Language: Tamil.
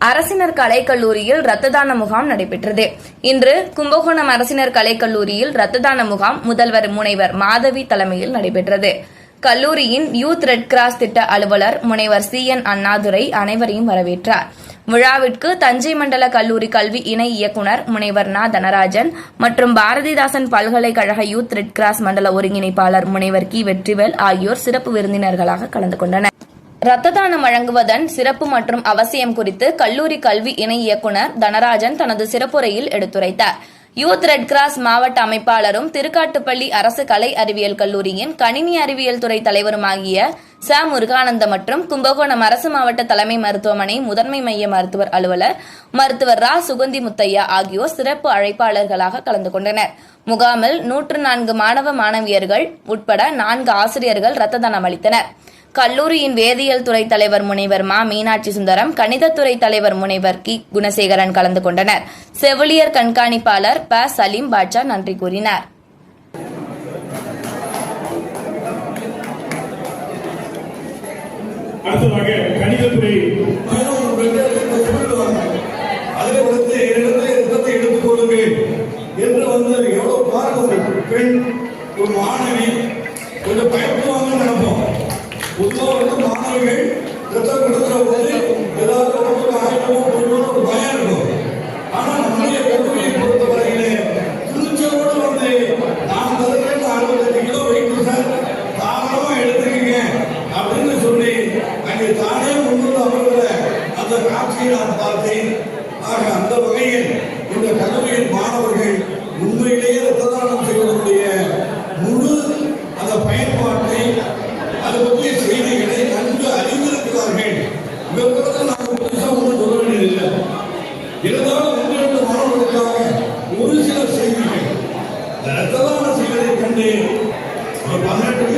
அரசினர் கலைக்கல்லூரியில் ரத்த தான முகாம் நடைபெற்றது. இன்று கும்பகோணம் அரசினர் கலைக்கல்லூரியில் ரத்த தான முகாம் முதல்வர் முனைவர் மாதவி தலைமையில் நடைபெற்றது. கல்லூரியின் யூத் ரெட் கிராஸ் திட்ட அலுவலர் முனைவர் சி என் அண்ணாதுரை அனைவரையும் வரவேற்றார். விழாவிற்கு தஞ்சை மண்டல கல்லூரி கல்வி இணை இயக்குனர் முனைவர் நா தனராஜன் மற்றும் பாரதிதாசன் பல்கலைக்கழக யூத் ரெட் கிராஸ் மண்டல ஒருங்கிணைப்பாளர் முனைவர் கி வெற்றிவேல் ஆகியோர் சிறப்பு விருந்தினர்களாக கலந்து கொண்டனர். ரத்த தானம் வழங்குவதன் சிறப்பு மற்றும் அவசியம் குறித்து கல்லூரி கல்வி இணை இயக்குனர் தனராஜன் தனது சிறப்புரையில் எடுத்துரைத்தார். யூத் ரெட் கிராஸ் மாவட்ட அமைப்பாளரும் திருக்காட்டுப்பள்ளி அரசு கலை அறிவியல் கல்லூரியின் கணினி அறிவியல் துறை தலைவருமாகிய ச. முருகானந்த மற்றும் கும்பகோணம் அரசு மாவட்ட தலைமை மருத்துவமனை முதன்மை மைய மருத்துவர் அலுவலர் மருத்துவர் ரா. சுகந்தி முத்தையா ஆகியோர் சிறப்பு அழைப்பாளர்களாக கலந்து கொண்டனர். முகாமில் நூற்று நான்கு மாணவ மாணவியர்கள் உட்பட நான்கு ஆசிரியர்கள் ரத்த தானம் அளித்தனர். கல்லூரியின் வேதியியல் துறை தலைவர் முனைவர் மா. மீனாட்சி சுந்தரம் கணிதத்துறை தலைவர் முனைவர் கி. குணசேகரன் கலந்து கொண்டனர். செவிலியர் கண்காணிப்பாளர் ப. சலீம் பாட்சா நன்றி கூறினார். அடுத்ததாக கணிதத்துறை அதில் வந்து இரண்டு ரத்தத்தை எடுத்துக் கொள்ளுங்கள் என்று வந்து எவ்வளவு பார்க்க ஒரு பெண் ஒரு மாணவி கொஞ்சம் பயப்படுவாங்கன்னு நினைப்போம் உத்தரவு வந்து மாணவிகள் ரத்தம் போது ஏதாவது உடம்புக்கு ஆயிரமோ போயிடுமோ ஒரு பயம் இருக்கும். ஆனா நம்முடைய கல்லூரியை பொறுத்தவரையிலே துணிச்சலோடு வந்து நான் தருகிறேன் அறுபத்தஞ்சு கிலோ வெயிட் சார். தாராளமா எடுத்துக்கங்க அப்படின்னு சொல்லி அங்கே தானே முன்னுள்ள அமர்கிற அந்த காட்சியை நான் பார்த்தேன். ஆக அந்த வகையில் இந்த கல்லூரியின் மாணவர்கள் தானம் செய்வதைக்